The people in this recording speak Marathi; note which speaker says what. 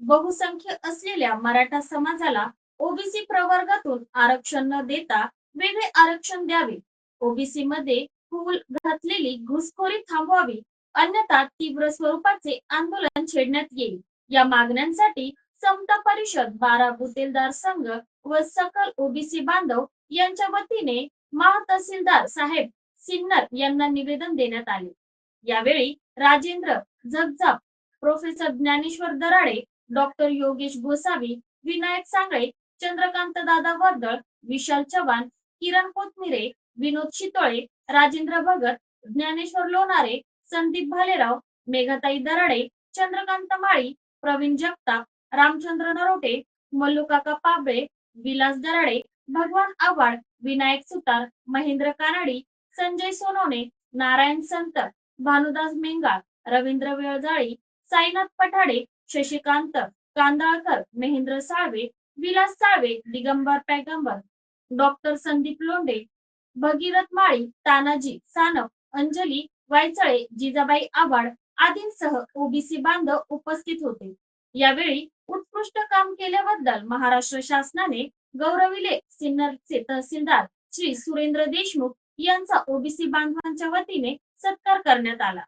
Speaker 1: बहुसंख्य असलेल्या मराठा समाजाला ओबीसी प्रवर्गातून आरक्षण न देता वेगळे आरक्षण द्यावे. ओबीसी मध्ये फूल घातलेली घुसखोरी थांबवावी अन्यथा तीव्र स्वरूपाचे आंदोलन छेडण्यात येईल. या मागण्यांसाठी समता परिषद बारा बुतेलदार संघ व सकल ओबीसी बांधव यांच्या वतीने महातहसीलदार साहेब सिन्नर यांना निवेदन देण्यात आले. यावेळी राजेंद्र जगजाप प्रोफेसर ज्ञानेश्वर दराडे डॉक्टर योगेश गोसावी विनायक सांगळे चंद्रकांत दादा वर्दळ विशाल चव्हाण किरण कोथमिरे विनोद शितोळे राजेंद्र भगत ज्ञानेश्वर लोणारे संदीप भालेराव मेघाताई दराडे चंद्रकांत माळी प्रवीण जगताप रामचंद्र नरोटे मल्लुकाका पाबळे विलास दराडे भगवान आव्हाड विनायक सुतार महेंद्र कानडी संजय सोनवणे नारायण संत भानुदास मेंगाळ रवींद्र वेळजाळी साईनाथ पठाडे शशिकांत कांदाळकर महेंद्र साळवे विलास साळवे दिगंबर पैगंबर डॉक्टर संदीप लोंढे भगीरथ माळी तानाजी सानप अंजली वायचळे जिजाबाई आव्हाड आदींसह ओबीसी बांधव उपस्थित होते. यावेळी उत्कृष्ट काम केल्याबद्दल महाराष्ट्र शासनाने गौरविले सिन्नरचे तहसीलदार श्री सुरेंद्र देशमुख यांचा ओबीसी बांधवांच्या वतीने सत्कार करण्यात आला.